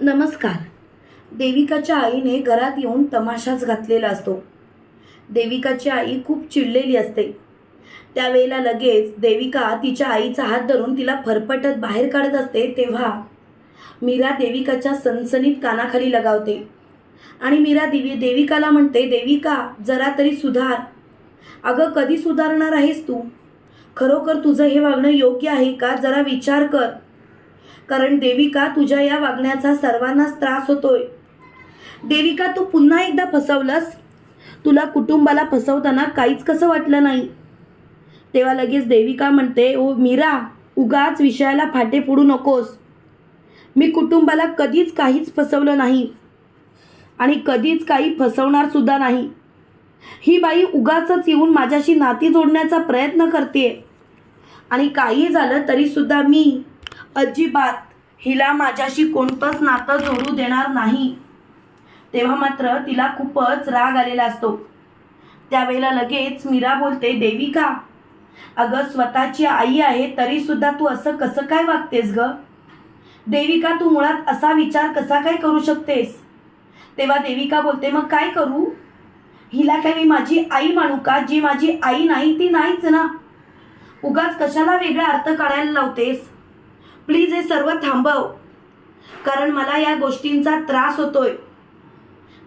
नमस्कार. देविकाच्या आईने घरात येऊन तमाशाच घातलेला असतो. देविकाची आई खूप चिडलेली असते. त्यावेळेला लगेच देविका तिच्या आईचा हात धरून तिला फरफटत बाहेर काढत असते तेव्हा मीरा देविकाच्या सनसनीत कानाखाली लगावते. आणि मीरा देवी देविकाला म्हणते देविका जरा तरी सुधार. अगं कधी सुधारणार आहेस तू? खरोखर तुझं हे वागणं योग्य आहे का? जरा विचार कर. कारण देविका तुझ्या या वागण्याचा सर्वांनाच त्रास होतोय. देविका तू पुन्हा एकदा फसवलंस? तुला कुटुंबाला फसवताना काहीच कसं वाटलं नाही? तेव्हा लगेच देविका म्हणते ओ मीरा उगाच विषयाला फाटे फोडू नकोस. मी कुटुंबाला कधीच काहीच फसवलं नाही आणि कधीच काही फसवणार सुद्धा नाही. ही बाई उगाचच येऊन माझ्याशी नाती जोडण्याचा प्रयत्न करते आणि काही झालं तरीसुद्धा मी अजिबात हिला माझ्याशी कोणतंच नातं जोडू देणार नाही. तेव्हा मात्र तिला खूपच राग आलेला असतो. त्यावेळेला लगेच मीरा बोलते देविका अगं स्वतःची आई आहे तरीसुद्धा तू असं कसं काय वागतेस ग? देविका तू मुळात असा विचार कसा काय करू शकतेस? तेव्हा देविका बोलते मग काय करू? हिला काय मी माझी आई मानू का? जी माझी आई नाही ती नाहीच ना. उगाच कशाला वेगळा अर्थ काढायला लावतेस? प्लीज हे सर्व थांबव. कारण मला या गोष्टींचा त्रास होतोय.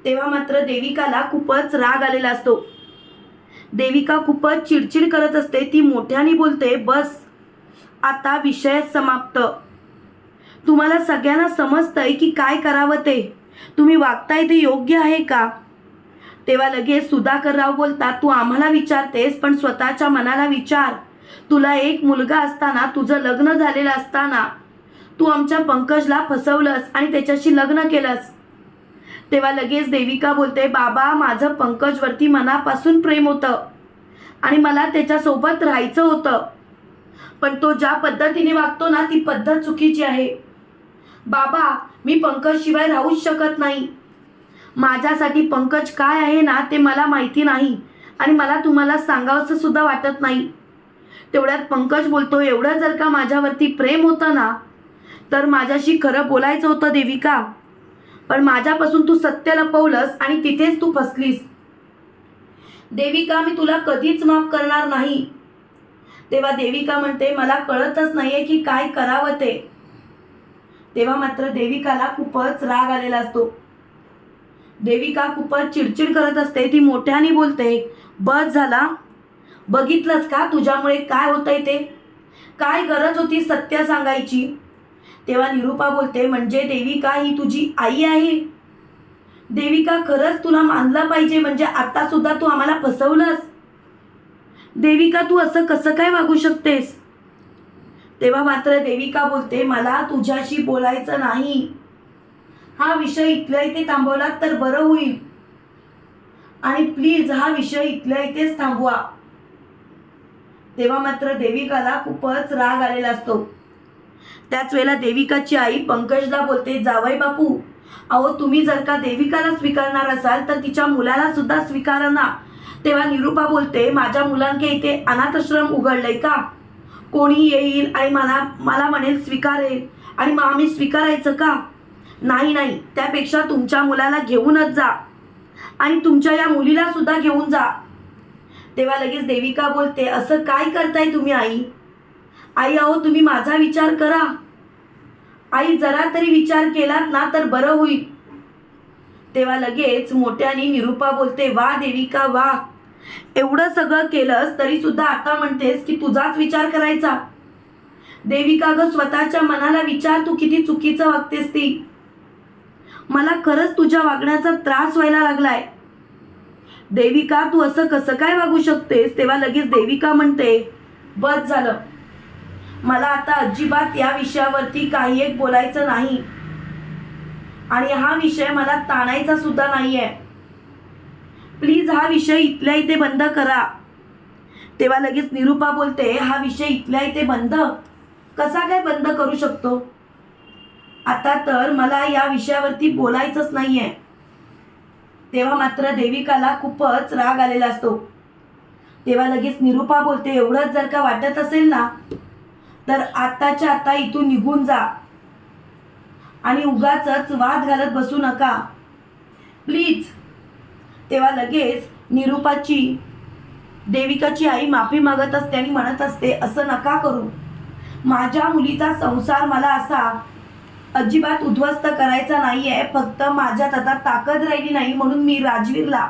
तेव्हा मात्र देविकाला खूपच राग आलेला असतो. देविका खूपच चिडचिड करत असते. ती मोठ्याने बोलते बस आता विषय समाप्त. तुम्हाला सगळ्यांना समजतंय की काय करावं ते. तुम्ही वागताय ते योग्य आहे का? तेव्हा लगेच सुधाकरराव बोलतात तू आम्हाला विचारतेस पण स्वतःच्या मनाला विचार. तुला एक मुलगा असताना तुझं लग्न झालेलं असताना तू आमच्या पंकजला फसवलंस आणि त्याच्याशी लग्न केलंस. तेव्हा लगेच देविका बोलते बाबा माझं पंकजवरती मनापासून प्रेम होतं आणि मला त्याच्यासोबत राहायचं होतं. पण तो ज्या पद्धतीने वागतो ना ती पद्धत चुकीची आहे. बाबा मी पंकजशिवाय राहूच शकत नाही. माझ्यासाठी पंकज काय आहे ना ते मला माहिती नाही आणि मला तुम्हाला सांगावंसं सुद्धा वाटत नाही. तेवढ्यात पंकज बोलतो एवढं जर का माझ्यावरती प्रेम होतं ना तर माझ्याशी खरं बोलायचं होतं देविका. पण माझ्यापासून तू सत्य लपवलंस आणि तिथेच तू फसलीस. देविका मी तुला कधीच माफ करणार नाही. तेव्हा देविका म्हणते मला कळतच नाहीये की काय करावं ते. तेव्हा मात्र देविकाला खूपच राग आलेला असतो. देविका खूपच चिडचिड करत असते ती मोठ्याने बोलते बस झाला बघितलंस का तुझ्यामुळे काय होतंय ते? काय गरज होती सत्य सांगायची? तेव्हा निरूपा बोलते म्हणजे देविका ही तुझी आई आहे. देविका खरंच तुला मानलं पाहिजे म्हणजे आता सुद्धा तू आम्हाला फसवलंस. देविका तू असं कसं काय वागू शकतेस? तेव्हा मात्र देविका बोलते मला तुझ्याशी बोलायचं नाही. हा विषय इथल्या इथे थांबवला तर बरं होईल. आणि प्लीज हा विषय इथल्या इथेच थांबवा. तेव्हा मात्र देविकाला खूपच राग आलेला असतो. त्याच वेळेला देविकाची आई पंकजला बोलते जावई बापू अहो तुम्ही जर का देविकाला स्वीकारणार असाल तर तिच्या मुलाला सुद्धा स्वीकारा ना. तेव्हा निरूपा बोलते माझ्या मुलांके इथे अनाथाश्रम उघडलंय का? कोणी येईल आणि मला मला म्हणेल स्वीकारेल आणि मग आम्ही स्वीकारायचं का? नाही नाही त्यापेक्षा तुमच्या मुलाला घेऊनच जा आणि तुमच्या या मुलीला सुद्धा घेऊन जा. तेव्हा लगेच देविका बोलते असं काय करताय तुम्ही आई? आई अहो तुम्ही माझा विचार करा. आई जरा तरी विचार केलात ना तर बरं होईल. तेव्हा लगेच मोठ्याने निरूपा बोलते वा देविका वा. एवढं सगळं केलंस तरी सुद्धा आता म्हणतेस की तुझाच विचार करायचा. देविका ग स्वतःच्या मनाला विचार तू किती चुकीचं वागतेस ती. मला खरंच तुझ्या वागण्याचा त्रास व्हायला लागलाय. देविका तू असं कसं काय वागू शकतेस? तेव्हा लगेच देविका म्हणते बस झालं. मला आता अजिबात या विषयावरती काही एक बोलायचं नाही. आणि हा विषय मला ताणायचा सुद्धा नाहीये. प्लीज हा विषय इथल्या इथे बंद करा. तेव्हा लगेच निरूपा बोलते हा विषय इथल्या इथे बंद? कसा काय बंद करू शकतो? आता तर मला या विषयावरती बोलायचंच नाही आहे तेव्हा मात्र देविकाला खूपच राग आलेला असतो. तेव्हा लगेच निरूपा बोलते एवढंच जर का वाटत असेल ना तर आताच्या आता इथून निघून जा. आणि उगाच वाद घालत बसू नका. प्लीज. तेव्हा लगेच निरूपाची देविकाची आई माफी मागत असते आणि म्हणत असते असं नका करू. माझ्या मुलीचा संसार मला असा अजिबात उद्ध्वस्त करायचा नाही आहे फक्त माझ्यात आता ताकद राहिली नाही म्हणून मी राजवीरला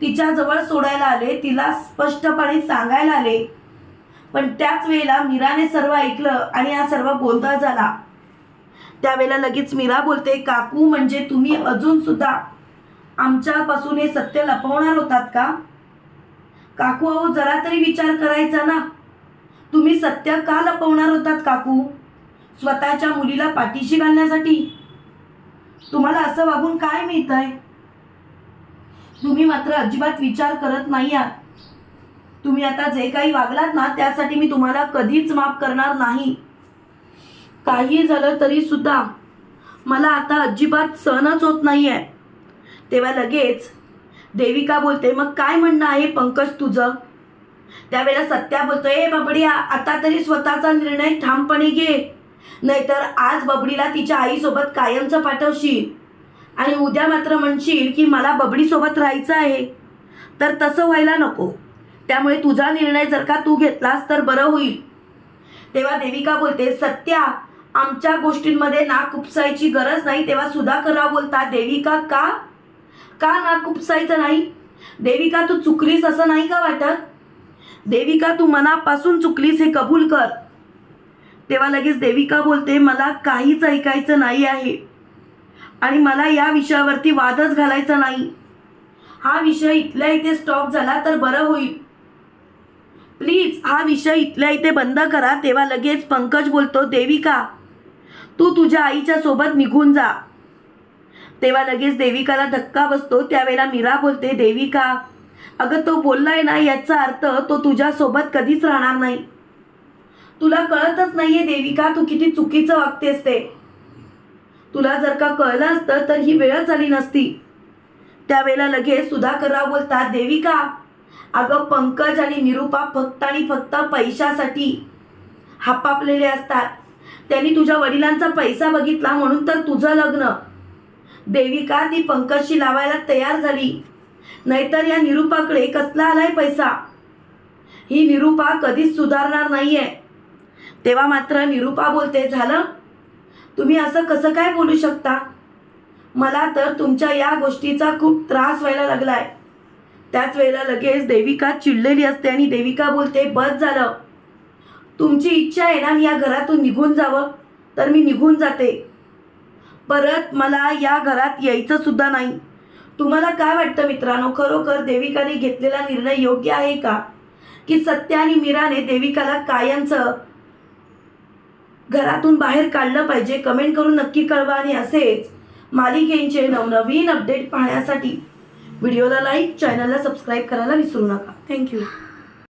तिच्याजवळ सोडायला आले तिला स्पष्टपणे सांगायला आले. पण त्याच वेळेला मीराने सर्व ऐकलं आणि हा सर्व गोंधळ झाला. त्यावेळेला लगेच मीरा बोलते काकू म्हणजे तुम्ही अजून सुद्धा आमच्यापासून हे सत्य लपवणार होतात का? काकू अहो जरा तरी विचार करायचा ना. तुम्ही सत्य का लपवणार होतात काकू? स्वतःच्या मुलीला पाठीशी घालण्यासाठी? तुम्हाला असं वागून काय मिळतंय? तुम्ही मात्र अजिबात विचार करत नाही आहात तुम्ही आता जे काही वागलात ना त्यासाठी मी तुम्हाला कधीच माफ करणार नाही. काही झालं तरी सुद्धा मला आता अजिबात सहनच होत नाही आहे तेव्हा लगेच देविका बोलते मग काय म्हणणं आहे पंकज तुझं? त्यावेळेला सत्या बोलतो ए बबडिया आता तरी स्वतःचा निर्णय ठामपणे घे. नाहीतर आज बबडीला तिच्या आईसोबत कायमचं पाठवशील. आणि उद्या मात्र म्हणशील की मला बबडीसोबत राहायचं आहे. तर तसं व्हायला नको. त्यामुळे तुझा निर्णय जर का तू घेतलास तर बरं होईल. तेव्हा देविका बोलते सत्या आमच्या गोष्टींमध्ये नाक उपसायची गरज नाही तेव्हा सुधाकरराव बोलता देविका का? का नाक उपसायचं नाही? देविका तू चुकलीस असं नाही का वाटत? देविका तू मनापासून चुकलीस हे कबूल कर. तेव्हा लगेच देविका बोलते मला काहीच ऐकायचं नाही आहे. आणि मला या विषयावरती वादच घालायचा नाही. हा विषय इथल्या इथे स्टॉप झाला तर बरं होईल. प्लीज हा विषय इथल्या इथे बंद करा. तेव्हा लगेच पंकज बोलतो देविका तू तुझ्या आईच्या सोबत निघून जा. तेव्हा लगेच देविकाला धक्का बसतो. त्यावेळेला मीरा बोलते देविका अगं तो बोललाय ना याचा अर्थ तो तुझ्यासोबत कधीच राहणार नाही. तुला कळतच नाहीये देविका तू किती चुकीचं वागतेस ते. तुला जर का कळलं असतं तर ही वेळच आली नसती. त्यावेळेला लगेच सुधाकरराव बोलतात देविका अगं पंकज आणि निरुपा फक्त आणि फक्त पैशासाठी हापापलेले असतात. त्यांनी तुझ्या वडिलांचा पैसा बघितला म्हणून तर तुझं लग्न. देविका ती पंकजशी लावायला तयार झाली. नाहीतर या निरुपाकडे कसला आलाय पैसा? ही निरुपा कधीच सुधारणार नाहीये. तेव्हा मात्र निरुपा बोलते झालं? तुम्ही असं कसं काय बोलू शकता? मला तर तुमच्या या गोष्टीचा खूप त्रास व्हायला लागलाय. त्याच वेळेला लगेच देविका चिडलेली असते आणि देविका बोलते बस झालं. तुमची इच्छा आहे ना मी या घरातून निघून जावं. तर मी निघून जाते. परत मला या घरात यायचं सुद्धा नाही. तुम्हाला काय वाटतं मित्रांनो? खरोखर देविकाने घेतलेला निर्णय योग्य आहे का? की सत्य आणि मीराने देविकाला कायमचं घरातून बाहेर काढलं पाहिजे. कमेंट करून नक्की कळवा आणि असेच मालिकेंचे नवनवीन अपडेट पाहण्यासाठी. व्हिडिओला लाईक चॅनलला सबस्क्राईब करायला विसरू नका. थँक्यू.